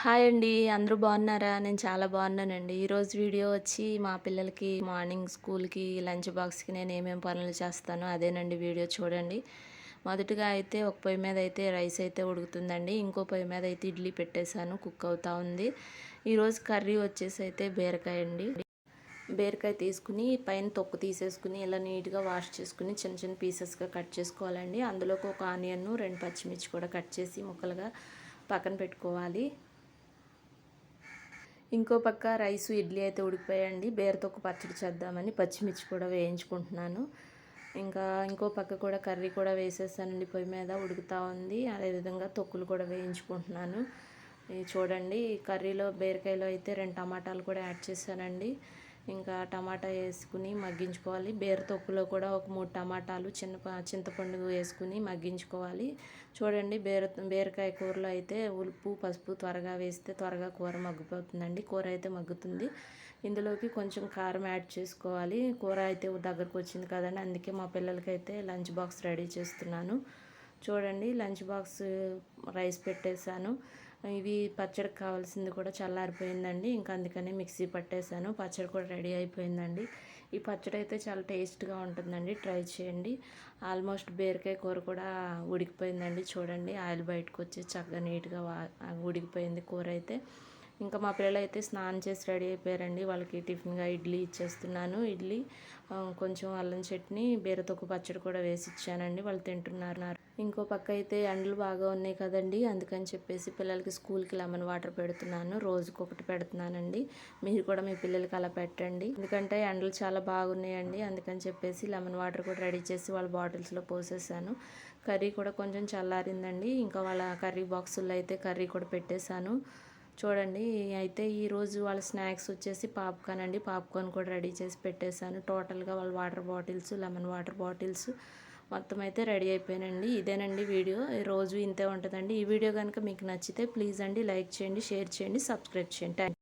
Hi అండి అందరూ బాగున్నారా? నేను చాలా బాగున్నానండి. ఈరోజు వీడియో వచ్చి మా పిల్లలకి మార్నింగ్ స్కూల్కి లంచ్ బాక్స్కి నేను ఏమేమి పనులు చేస్తానో అదేనండి వీడియో చూడండి. మొదటగా అయితే ఒక పొయ్యి మీద అయితే రైస్ అయితే ఉడుకుతుందండి. ఇంకో పొయ్యి మీద అయితే ఇడ్లీ పెట్టేశాను కుక్ అవుతా ఉంది. ఈరోజు కర్రీ వచ్చేసి అయితే బీరకాయ అండి. బీరకాయ తీసుకుని పైన తొక్కు తీసేసుకుని ఇలా నీట్గా వాష్ చేసుకుని చిన్న చిన్న పీసెస్గా కట్ చేసుకోవాలండి. అందులోకి ఒక ఆనియన్ రెండు పచ్చిమిర్చి కూడా కట్ చేసి ముక్కలుగా పక్కన పెట్టుకోవాలి. ఇంకో పక్క రైసు ఇడ్లీ అయితే ఉడికిపోయండి బేరతో ఒక పచ్చడి చేద్దామని పచ్చిమిర్చి కూడా వేయించుకుంటున్నాను. ఇంకా ఇంకో పక్క కూడా కర్రీ కూడా వేసేసానండి. పొయ్యి మీద ఉడుకుతూ ఉంది. అదేవిధంగా తొక్కులు కూడా వేయించుకుంటున్నాను. చూడండి కర్రీలో బీరకాయలో అయితే రెండు టమాటాలు కూడా యాడ్ చేశానండి. ఇంకా టమాటా వేసుకుని మగ్గించుకోవాలి. బీర తొక్కులో కూడా ఒక మూడు టమాటాలు చిన్న చింతపండు వేసుకుని మగ్గించుకోవాలి. చూడండి బీర బీరకాయ కూరలో అయితే ఉప్పు పసుపు త్వరగా వేస్తే త్వరగా కూర మగ్గిపోతుందండి. కూర అయితే మగ్గుతుంది. ఇందులోకి కొంచెం కారం యాడ్ చేసుకోవాలి. కూర అయితే దగ్గరకు వచ్చింది కదండి అందుకే మా పిల్లలకైతే లంచ్ బాక్స్ రెడీ చేస్తున్నాను. చూడండి లంచ్ బాక్స్ రైస్ పెట్టేశాను. ఇవి పచ్చడికి కావాల్సింది కూడా చల్లారిపోయిందండి. ఇంకా అందుకనే మిక్సీ పట్టేశాను. పచ్చడి కూడా రెడీ అయిపోయిందండి. ఈ పచ్చడి అయితే చాలా టేస్ట్గా ఉంటుందండి. ట్రై చేయండి. ఆల్మోస్ట్ బీరకాయ కూర కూడా ఉడికిపోయిందండి. చూడండి ఆయిల్ బయటకు వచ్చి చక్కగా నీట్గా ఉడికిపోయింది కూర అయితే. ఇంకా మా పిల్లలు అయితే స్నానం చేసి రెడీ అయిపోయారండి. వాళ్ళకి టిఫిన్గా ఇడ్లీ ఇచ్చేస్తున్నాను. ఇడ్లీ కొంచెం అల్లం చట్నీ బీరతొక్క పచ్చడి కూడా వేసి ఇచ్చానండి. వాళ్ళు తింటున్నారు ఇంకో పక్క అయితే ఎండలు బాగా ఉన్నాయి కదండి. అందుకని చెప్పేసి పిల్లలకి స్కూల్కి లెమన్ వాటర్ పెడుతున్నాను. రోజుకి ఒకటి పెడుతున్నానండి. మీరు కూడా మీ పిల్లలకి అలా పెట్టండి. ఎందుకంటే ఎండలు చాలా బాగున్నాయండి. అందుకని చెప్పేసి లెమన్ వాటర్ కూడా రెడీ చేసి వాళ్ళ బాటిల్స్లో పోసేసాను. కర్రీ కూడా కొంచెం చల్లారిందండి. ఇంకా వాళ్ళ కర్రీ బాక్సుల్లో అయితే కర్రీ కూడా పెట్టేశాను. చూడండి అయితే ఈరోజు వాళ్ళ స్నాక్స్ వచ్చేసి పాప్కార్న్ అండి. పాప్కార్న్ కూడా రెడీ చేసి పెట్టేశాను. టోటల్గా వాళ్ళ water bottles lemon water bottles మొత్తం అయితే రెడీ అయిపోయానండి ఇదేనండి వీడియో. రోజు ఇంతే ఉంటుందండి. ఈ వీడియో కనుక మీకు నచ్చితే ప్లీజ్ అండి లైక్ చేయండి షేర్ చేయండి సబ్స్క్రైబ్ చేయండి. థ్యాంక్